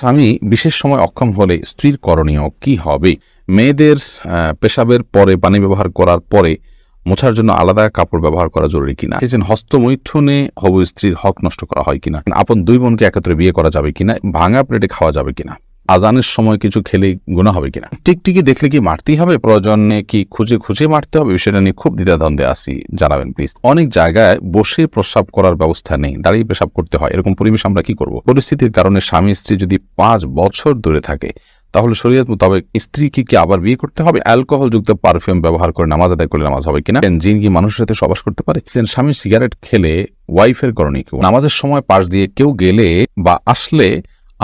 স্বামী বিশেষ সময় অক্ষম হলে স্ত্রীর করণীয় কি হবে? মেয়েদের পেশাবের পরে পানি ব্যবহার করার পরে মোছার জন্য আলাদা কাপড় ব্যবহার করা জরুরি কিনা? এসেছেন হস্তমৈথুনে হব স্ত্রীর হক নষ্ট করা হয় কিনা? আপন দুই বোনকে একত্রে বিয়ে করা যাবে কিনা? ভাঙা প্লেটে খাওয়া যাবে কিনা? আজানের সময় কিছু খেলে গুণা হবে কিনা? টিকটিকি দেখলে কি মারতেই হবে? প্রয়োজনে কি খুঁজে খুঁজে মারতে হবে? বিষয়টা নিয়ে খুব দ্বিধাদ্বন্দ্বে আসি জানাবেন প্লিজ অনেক জায়গায় বসে প্রস্রাব করার ব্যবস্থা নেই। দাঁড়িয়ে পেশাব করতে হয়। এরকম পরিবেশ আমরা কি করব? পরিস্থিতির কারণে স্বামী স্ত্রী যদি পাঁচ বছর দূরে থাকে, তাহলে শরীয়ত মোতাবেক স্ত্রীকে কি আবার বিয়ে করতে হবে? অ্যালকোহল যুক্ত পারফিউম ব্যবহার করে নামাজ আদায় করলে নামাজ হবে কিনা? জিন কি মানুষের সাথে সবাস করতে পারে? স্বামী সিগারেট খেলে ওয়াইফের করণীয় নামাজের সময় পাশ দিয়ে কেউ গেলে বা আসলে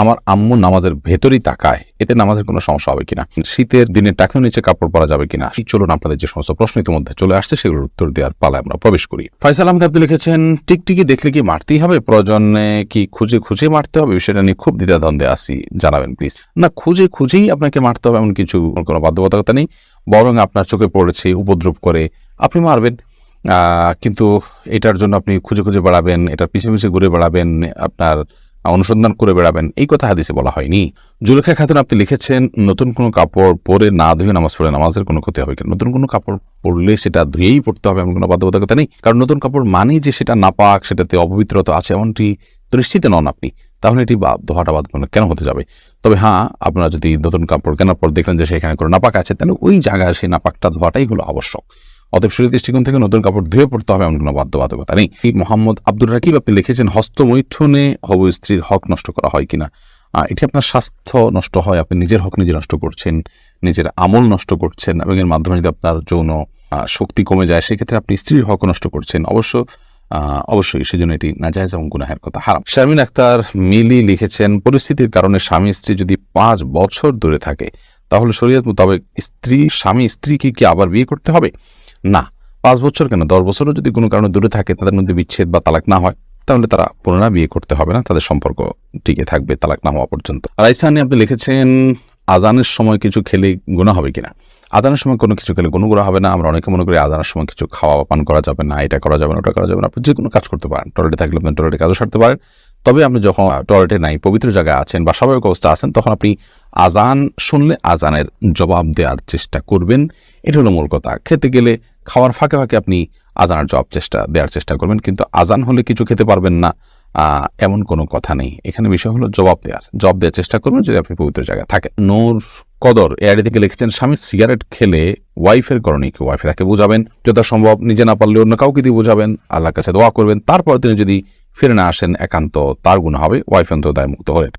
আমার আম্মু নামাজের ভেতরই তাকায়। এতে নামাজের কোনো সমস্যা হবে কিনা? শীতের দিনে টাকার নিচে কাপড় পরা যাবে কিনা? চলুন আপনাদের যে সমস্ত প্রশ্ন ইতিমধ্যে চলে আসছে, সেগুলোর উত্তর দেওয়ার পালায় আমরা প্রবেশ করি। ফয়সাল আহমেদ, আপনি লিখেছেন, টিকটিকি দেখলে কি মারতেই হবে? প্রয়োজনে কি খুঁজে খুঁজে মারতে হবে? বিষয়টা নিয়ে খুব দ্বিধাদ্বন্দ্বে আসি জানাবেন প্লিজ না, খুঁজে খুঁজেই আপনাকে মারতে হবে এমন কিছু কোনো বাধ্যবাধকতা নেই। বরং আপনার চোখে পড়েছে, উপদ্রব করে আপনি মারবেন। কিন্তু এটার জন্য আপনি খুঁজে খুঁজে বেড়াবেন, এটার পিছিয়ে পিছিয়ে ঘুরে বেড়াবেন, আপনার অনুসন্ধান করে বেড়াবেন। এই কথা হাদিসে বলা হয়নি। জুলেখা খাতুন আপনি লিখেছেন, নতুন কোনো কাপড় পরে না ধুয়ে নামাজ পড়ে নামাজের কোনো ক্ষতি হবে কিনা? নতুন কোনো কাপড় পরলে সেটা ধুয়েই পড়তে হবে এমন কোনো বাধ্যবাধকতা নেই? কারণ নতুন কাপড় মানেই যে সেটা নাপাক, সেটাতে অপবিত্রতা আছে এমনটি তো নিশ্চিত নন আপনি। তাহলে এটি ধোয়াটা বাদ কেন হতে যাবে? তবে হ্যাঁ আপনারা যদি নতুন কাপড় কেনার পর দেখলেন যে সেখানে কোনো নাপাক আছে, তাহলে ওই জায়গায় সেই নাপাকটা ধোয়াটাই হলো আবশ্যক। অতএব শরীর দৃষ্টিকোণ থেকে নতুন কাপড় ধুয়ে পড়তে হবে এমন কোনো বাধ্যবাধকতা নেই। মোহাম্মদ আব্দুল রাকিব, আপনি লিখেছেন হস্তমৈথুনে হবু স্ত্রীর হক নষ্ট করা হয় কিনা? এটি আপনার স্বাস্থ্য নষ্ট হয়, আপনি নিজের হক নিজে নষ্ট করছেন, নিজের আমল নষ্ট করছেন, এবং এর মাধ্যমে যদি আপনার যৌন শক্তি কমে যায়, সেক্ষেত্রে আপনি স্ত্রীর হক নষ্ট করছেন। অবশ্য অবশ্যই সেজন্য এটি নাজায়জ এবং গুনাহের কথা, হারাম। শারমিন আক্তার মিলি লিখেছেন, পরিস্থিতির কারণে স্বামী স্ত্রী যদি পাঁচ বছর দূরে থাকে, তাহলে শরীয়ত মোতাবেক স্ত্রী, স্বামী স্ত্রীকে কি আবার বিয়ে করতে হবে? না, পাঁচ বছর কেন? দশ বছরও যদি কোনো কারণে দূরে থাকে, তাদের মধ্যে বিচ্ছেদ বা তালাক না হয়, তাহলে তারা পুনরায় বিয়ে করতে হবে না, তাদের সম্পর্ক টিকে থাকবে তালাক না হওয়া পর্যন্ত। রাইসানি আপনি লিখেছেন, আজানের সময় কিছু খেলে গুণা হবে কিনা? আজানের সময় কোনো কিছু খেলে কোনো হবে না, আমরা অনেকে মনে করি আজানের সময় কিছু খাওয়া পান করা যাবে না, এটা করা যাবে না, ওটা করা যাবে না, আপনি যে কোনো কাজ করতে পারেন, টয়লেটে থাকলে আপনি টয়লেটে কাজও সারতে পারেন। তবে আপনি যখন টয়লেটে নাই, পবিত্র জায়গায় আছেন বা স্বাভাবিক অবস্থা আছেন, তখন আপনি আজান শুনলে আজানের জবাব দেওয়ার চেষ্টা করবেন। এটা হলো মূল কথা। খেতে গেলে খাওয়ার ফাঁকে ফাঁকে আপনি আজানের জবাব চেষ্টা, দেওয়ার চেষ্টা করবেন। কিন্তু আজান হলে কিছু খেতে পারবেন না। এমন কোনো কথা নেই। এখানে বিষয় হলো জবাব দেওয়ার। জবাব দেওয়ার চেষ্টা করবেন যদি আপনি পবিত্র জায়গায় থাকেন। নূর কদর এআইডি থেকে লিখেছেন, স্বামী সিগারেট খেলে ওয়াইফের করণীয় কি? ওয়াইফে তাকে বোঝাবেন, যথাসম্ভব নিজে না পারলে অন্য কাউকে দিয়ে বোঝাবেন। আল্লাহর কাছে দোয়া করবেন। তারপর তিনি যদি ফিরে না আসেন, একান্ত তার গুণ হবে। ওয়াইফ অন্তত দায় মুক্ত হলেন।